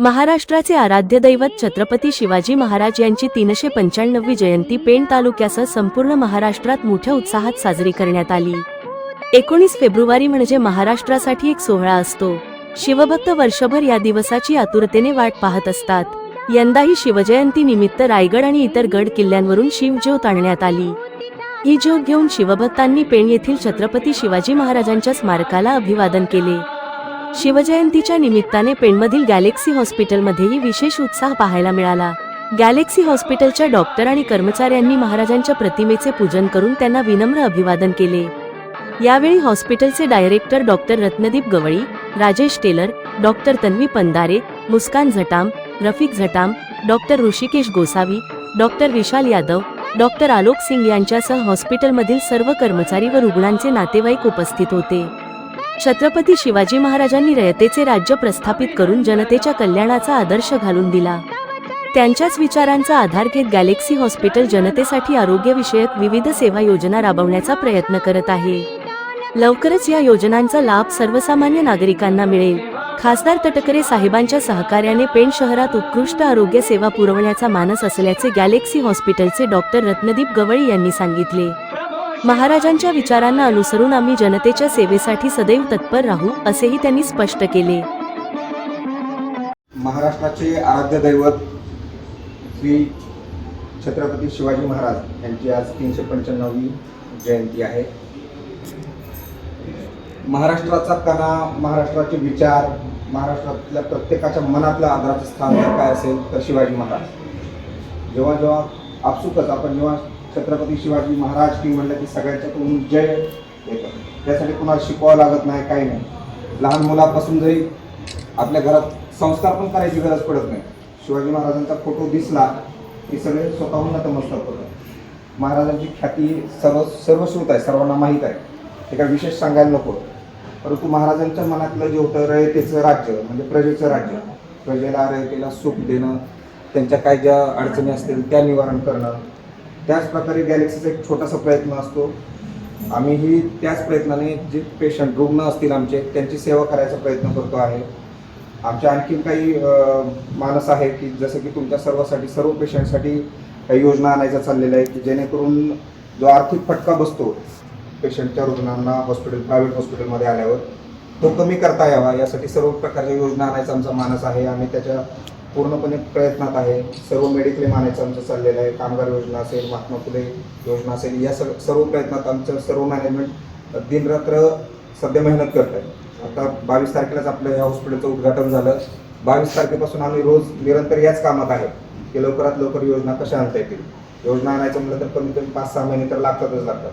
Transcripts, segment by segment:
महाराष्ट्राचे आराध्य दैवत छत्रपती शिवाजी महाराज यांची तीनशे पंच्याण्णववी जयंती पेण तालुक्यासह संपूर्ण महाराष्ट्रात मोठ्या उत्साहात साजरी करण्यात आली. एकोणीस फेब्रुवारी म्हणजे महाराष्ट्रासाठी एक सोहळा असतो. शिवभक्त वर्षभर या दिवसाची आतुरतेने वाट पाहत असतात. यंदाही शिवजयंती निमित्त रायगड आणि इतर गड किल्ल्यांवरून शिवज्योत आणण्यात आली. ही ज्योत घेऊन शिवभक्तांनी पेण येथील छत्रपती शिवाजी महाराजांच्या स्मारकाला अभिवादन केले. शिवजयंतीच्या निमित्ताने पेणमधील गॅलेक्सी हॉस्पिटलमध्येही विशेष उत्साह पाहायला मिळाला. गॅलेक्सी हॉस्पिटलच्या डॉक्टर आणि कर्मचाऱ्यांनी महाराजांच्या प्रतिमेचे पूजन करून त्यांना विनम्र अभिवादन केले. यावेळी हॉस्पिटलचे director doctor Ratnadeep Gawali Rajesh Tailor doctor Tanvi Pandare Muskan Jhatam Rafiq Jhatam doctor Hrishikesh Gosavi doctor Vishal Yadav doctor Alok Singh यांच्यासह हॉस्पिटलमधील सर्व कर्मचारी व रुग्णांचे नातेवाईक उपस्थित होते. छत्रपती शिवाजी महाराजांनी रयतेचे राज्य प्रस्थापित करून जनतेच्या कल्याणाचा आदर्श घालून दिला. त्यांच्याच विचारांचा आधार घेत गॅलेक्सी हॉस्पिटल जनतेसाठी आरोग्यविषयक विविध सेवा योजना राबवण्याचा प्रयत्न करत आहे. लवकरच या योजनांचा लाभ सर्वसामान्य नागरिकांना मिळेल. खासदार तटकरे साहेबांच्या सहकार्याने पेण शहरात उत्कृष्ट आरोग्य सेवा पुरवण्याचा मानस असल्याचे गॅलेक्सी हॉस्पिटलचे डॉक्टर रत्नदीप गवळी यांनी सांगितले. महाराजांच्या विचारांना अनुसरून आम्ही जनतेच्या सेवेसाठी सदैव तत्पर राहू असेही त्यांनी स्पष्ट केले. महाराष्ट्राचे आराध्य दैवत श्री छत्रपती शिवाजी महाराज यांची आज तीनशे पंच्याण्णवी जयंती आहे. महाराष्ट्राचा कणा महाराष्ट्राचे विचार महाराष्ट्रातल्या प्रत्येकाच्या मनातलं आदराचं स्थान जर काय असेल तर शिवाजी महाराज. जेव्हा जेव्हा आपसुकच आपण जेव्हा छत्रपती शिवाजी महाराज की म्हणलं की सगळ्यांच्या तोंडून जय येतं. त्यासाठी कुणाला शिकवावं लागत नाही काही नाही. लहान मुलापासून जरी आपल्या घरात संस्कार पण करायची गरज पडत नाही. शिवाजी महाराजांचा फोटो दिसला की सगळे स्वतःहून नतमस्तक होतं महाराजांची ख्याती सर्व सर्वश्रुत आहे सर्वांना माहीत आहे. ते काय विशेष सांगायला नको. परंतु महाराजांच्या मनातलं जे होतं रयतेचं राज्य म्हणजे प्रजेचं राज्य प्रजेला रयतेला सुख देणं त्यांच्या काय ज्या अडचणी असतील त्या निवारण करणं त्याच प्रकारे गॅलेक्सीचा एक छोटासा प्रयत्न असतो. आम्हीही त्याच प्रयत्नाने जे पेशंट रुग्ण असतील आमचे त्यांची सेवा करायचा प्रयत्न करतो आहे. आमच्या आणखीन काही मानस आहे की जसं की तुमच्या सर्वासाठी सर्व पेशंटसाठी काही योजना आणायचा चाललेला आहे की जेणेकरून जो आर्थिक फटका बसतो पेशंटच्या रुग्णांना हॉस्पिटल प्रायव्हेट हॉस्पिटलमध्ये आल्यावर तो कमी करता यावा. यासाठी सर्व प्रकारच्या योजना आणायचा आमचा मानस आहे. आम्ही त्याच्या पूर्णपणे प्रयत्नात आहे. सर्व मेडिक्लेम आणायचं आमचं चाललेलं आहे. कामगार योजना असेल महात्मा फुले योजना असेल या सग सर्व प्रयत्नात आमचं सर्व मॅनेजमेंट दिनरात्र सध्या मेहनत करत आहे. आता बावीस तारखेलाच आपलं ह्या हॉस्पिटलचं उद्घाटन झालं. बावीस तारखेपासून आम्ही रोज निरंतर याच कामात आहे की लवकरात लवकर योजना कशा आणता येतील. योजना आणायचं म्हटलं तर कमीत कमी पाच सहा महिने तर लागतातच लागतात.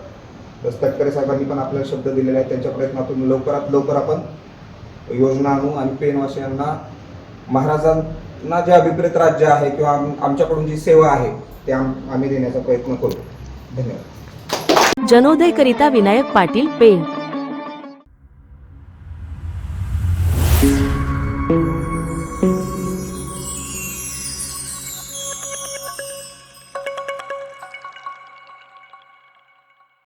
तर तटकरे साहेबांनी पण आपल्याला शब्द दिलेला आहे त्यांच्या प्रयत्नातून लवकरात लवकर आपण योजना आणू आणि पेनवासियांना ना जे अभिप्रेत राज्य आहे किंवा आम- आमच्याकडून जी सेवा आहे ते आम्ही देण्याचा प्रयत्न करू धन्यवाद. जनोदय करिता विनायक पाटील पेण.